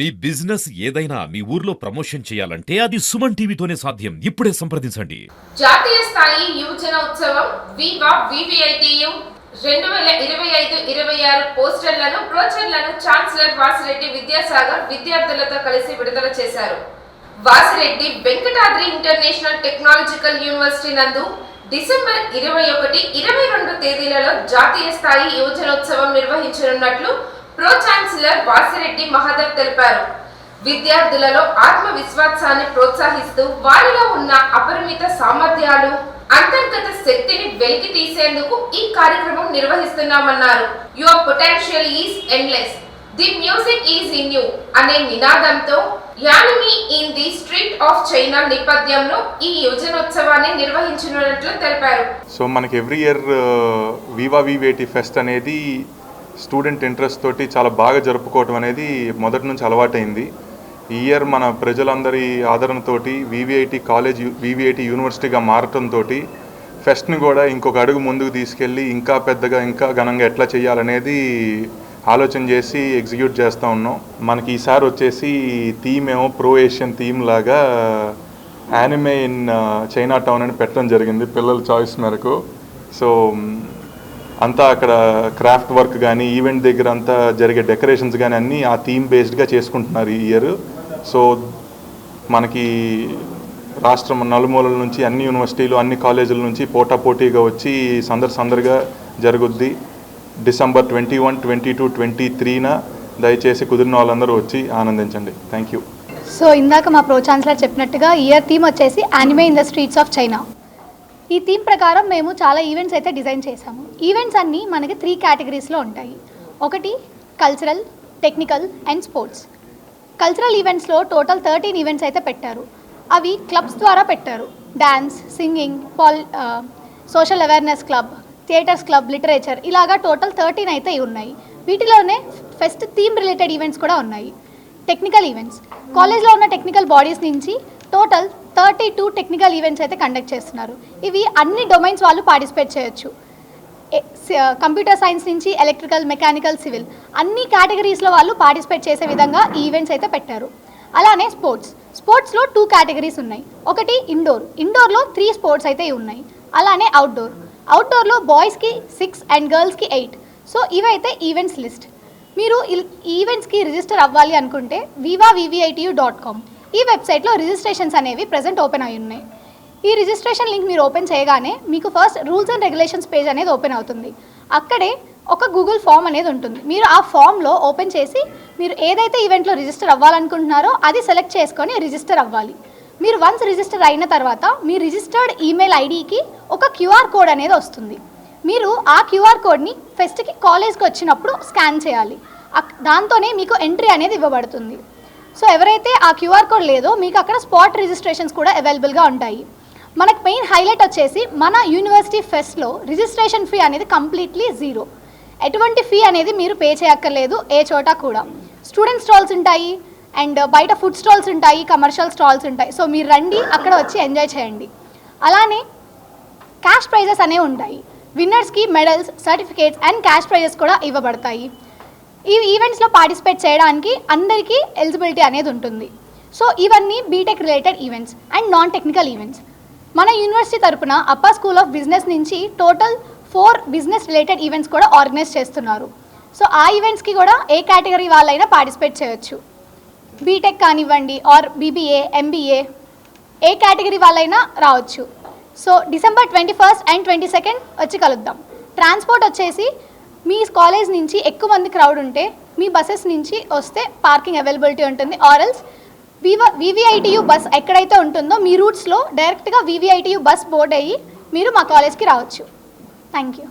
మీ business ఏదైనా మీ ఊర్లో promotion చేయాలంటే అది సుమన్ టీవీతోనే సాధ్యం. ఇప్పుడే సంప్రదించండి. జాతీయ స్థాయి యువజన ఉత్సవం వివా వివిఐటియు రెండు వేల ఇరవై ఐదు ఇరవై ఆరు పోస్టర్లను బ్రోచర్లను ఛాన్సలర్ వాసిరెడ్డి విద్యాసాగర్ విద్యార్థులతో కలిసి విడుదల చేశారు. Vasireddy Venkatadri international technological university నందు డిసెంబర్ ఇరవై ఒకటి ఇరవై రెండు తేదీలలో జాతీయ స్థాయి యువజనోత్సవం నిర్వహించనున్నట్లు ప్రో ఛాన్సలర్ వాసిరెడ్డి మహాదేవ్ తెలిపారు. విద్యార్థులలో ఆత్మవిశ్వాసాన్ని ప్రోత్సహిస్తూ వారిలో ఉన్న అపరిమిత సామర్థ్యాలు అంతర్గత శక్తిని వెలికి తీసేందుకు ఈ కార్యక్రమం నిర్వహిస్తున్నామన్నారు. Your potential is endless the music is in you అనే నినాదంతో anime in the street of China నేపథ్యంలో ఈ యువజనోత్సవాన్ని నిర్వహించనున్నట్లు తెలిపారు. సో మనకి ఎవ్రీ ఇయర్ వివా వివేటి ఫెస్ట్ అనేది స్టూడెంట్ ఇంట్రెస్ట్ తోటి చాలా బాగా జరుపుకోవటం అనేది మొదటి నుంచి అలవాటైంది. ఈ ఇయర్ మన ప్రజలందరి ఆదరణతోటి వివిఐటి కాలేజ్ వివిఐటి యూనివర్సిటీగా మారటంతో ఫెస్ట్ని కూడా ఇంకొక అడుగు ముందుకు తీసుకెళ్ళి ఇంకా పెద్దగా ఇంకా ఘనంగా ఎట్లా చేయాలనేది ఆలోచన చేసి ఎగ్జిక్యూట్ చేస్తూ ఉన్నాం. మనకి ఈసారి వచ్చేసి థీమ్ ఏమో ప్రో ఏషియన్ థీమ్ లాగా యానిమే ఇన్ చైనా టౌన్ అని పెట్టడం జరిగింది పిల్లల చాయిస్ మేరకు. సో అంతా అక్కడ క్రాఫ్ట్ వర్క్ కానీ ఈవెంట్ దగ్గర అంతా జరిగే డెకరేషన్స్ కానీ అన్నీ ఆ థీమ్ బేస్డ్గా చేసుకుంటున్నారు ఈ ఇయర్. సో మనకి రాష్ట్రం నలుమూలల నుంచి అన్ని యూనివర్సిటీలు అన్ని కాలేజీల నుంచి పోటా పోటీగా వచ్చి సందర్ సందడిగా జరుగుద్ది. December twenty one twenty two twenty త్రీన దయచేసి కుదిరిన వాళ్ళందరూ వచ్చి ఆనందించండి. Thank you. సో ఇందాక మా ప్రో ఛాన్సలర్ చెప్పినట్టుగా ఇయర్ థీమ్ వచ్చేసి anime in the streets of China ఈ థీమ్ ప్రకారం మేము చాలా ఈవెంట్స్ అయితే డిజైన్ చేశాము. ఈవెంట్స్ అన్నీ మనకి త్రీ కేటగిరీస్లో ఉంటాయి. ఒకటి cultural technical and sports cultural ఈవెంట్స్లో టోటల్ థర్టీన్ ఈవెంట్స్ అయితే పెట్టారు. అవి క్లబ్స్ ద్వారా పెట్టారు. Dance singing Paul social awareness club theaters club literature ఇలాగా టోటల్ థర్టీన్ అయితే ఉన్నాయి. వీటిలోనే ఫెస్ట్ థీమ్ రిలేటెడ్ ఈవెంట్స్ కూడా ఉన్నాయి. టెక్నికల్ ఈవెంట్స్ కాలేజ్లో ఉన్న టెక్నికల్ బాడీస్ నుంచి total thirty two technical events అయితే కండక్ట్ చేస్తున్నారు. ఇవి అన్ని డొమైన్స్ వాళ్ళు పార్టిసిపేట్ చేయొచ్చు. కంప్యూటర్ సైన్స్ నుంచి ఎలక్ట్రికల్ మెకానికల్ సివిల్ అన్ని కేటగిరీస్లో వాళ్ళు పార్టిసిపేట్ చేసే విధంగా ఈ ఈవెంట్స్ అయితే పెట్టారు. అలానే స్పోర్ట్స్. స్పోర్ట్స్లో టూ కేటగిరీస్ ఉన్నాయి. ఒకటి ఇండోర్. ఇండోర్లో త్రీ స్పోర్ట్స్ అయితే ఉన్నాయి. అలానే అవుట్డోర్. అవుట్డోర్లో బాయ్స్కి సిక్స్ అండ్ గర్ల్స్కి ఎయిట్. సో ఇవైతే ఈవెంట్స్ లిస్ట్. మీరు ఇల్- ఈవెంట్స్కి రిజిస్టర్ అవ్వాలి అనుకుంటే వివా వివిఐటియు డాట్ కామ్. ఈ వెబ్సైట్లో రిజిస్ట్రేషన్స్ అనేవి ప్రజెంట్ ఓపెన్ అయి ఉన్నాయి. ఈ రిజిస్ట్రేషన్ లింక్ మీరు ఓపెన్ చేయగానే మీకు first rules and regulations page అనేది ఓపెన్ అవుతుంది. అక్కడే ఒక గూగుల్ ఫామ్ అనేది ఉంటుంది. మీరు ఆ ఫామ్లో ఓపెన్ చేసి మీరు ఏదైతే ఈవెంట్లో రిజిస్టర్ అవ్వాలనుకుంటున్నారో అది సెలెక్ట్ చేసుకొని రిజిస్టర్ అవ్వాలి. మీరు వన్స్ రిజిస్టర్ అయిన తర్వాత మీ రిజిస్టర్డ్ ఈమెయిల్ ఐడికి ఒక క్యూఆర్ కోడ్ అనేది వస్తుంది. మీరు ఆ క్యూఆర్ కోడ్ని ఫెస్ట్కి కాలేజ్కి వచ్చినప్పుడు స్కాన్ చేయాలి. అక్- దాంతోనే మీకు ఎంట్రీ అనేది ఇవ్వబడుతుంది. సో ఎవరైతే ఆ క్యూఆర్ కోడ్ లేదో మీకు అక్కడ స్పాట్ రిజిస్ట్రేషన్స్ కూడా అవైలబుల్గా ఉంటాయి. మనకు మెయిన్ హైలైట్ వచ్చేసి మన యూనివర్సిటీ ఫెస్ట్లో రిజిస్ట్రేషన్ ఫీ అనేది కంప్లీట్లీ జీరో. ఎటువంటి ఫీ అనేది మీరు పే చేయక్కర్లేదు ఏ చోట కూడా. స్టూడెంట్ స్టాల్స్ ఉంటాయి అండ్ బయట ఫుడ్ స్టాల్స్ ఉంటాయి కమర్షియల్ స్టాల్స్ ఉంటాయి. సో మీరు రండి అక్కడ వచ్చి ఎంజాయ్ చేయండి. అలానే క్యాష్ ప్రైజెస్ అనేవి ఉంటాయి. విన్నర్స్కి medals certificates and cash prizes కూడా ఇవ్వబడతాయి. ఈ ఈవెంట్స్లో పార్టిసిపేట్ చేయడానికి అందరికీ ఎలిజిబిలిటీ అనేది ఉంటుంది. సో ఇవన్నీ BTech related events and non technical events మన యూనివర్సిటీ తరపున అప్పా స్కూల్ ఆఫ్ బిజినెస్ నుంచి total four business related events కూడా ఆర్గనైజ్ చేస్తున్నారు. సో ఆ ఈవెంట్స్కి కూడా ఏ కేటగిరీ వాళ్ళైనా పార్టిసిపేట్ చేయొచ్చు. బీటెక్ కానివ్వండి ఆర్ బీబీఏ ఎంబీఏ ఏ కేటగిరీ వాళ్ళైనా రావచ్చు. So December twenty first and twenty second వచ్చి కలుద్దాం. ట్రాన్స్పోర్ట్ వచ్చేసి మీ కాలేజ్ నుంచి ఎక్కువ మంది క్రౌడ్ ఉంటే మీ బస్సెస్ నుంచి వస్తే పార్కింగ్ అవైలబిలిటీ ఉంటుంది. ఆర్ఎల్స్ వివ వివిఐటియు బస్ ఎక్కడైతే ఉంటుందో మీ రూట్స్లో డైరెక్ట్గా వివిఐటియు బస్ బోర్డ్ అయ్యి మీరు మా కాలేజ్కి రావచ్చు. Thank you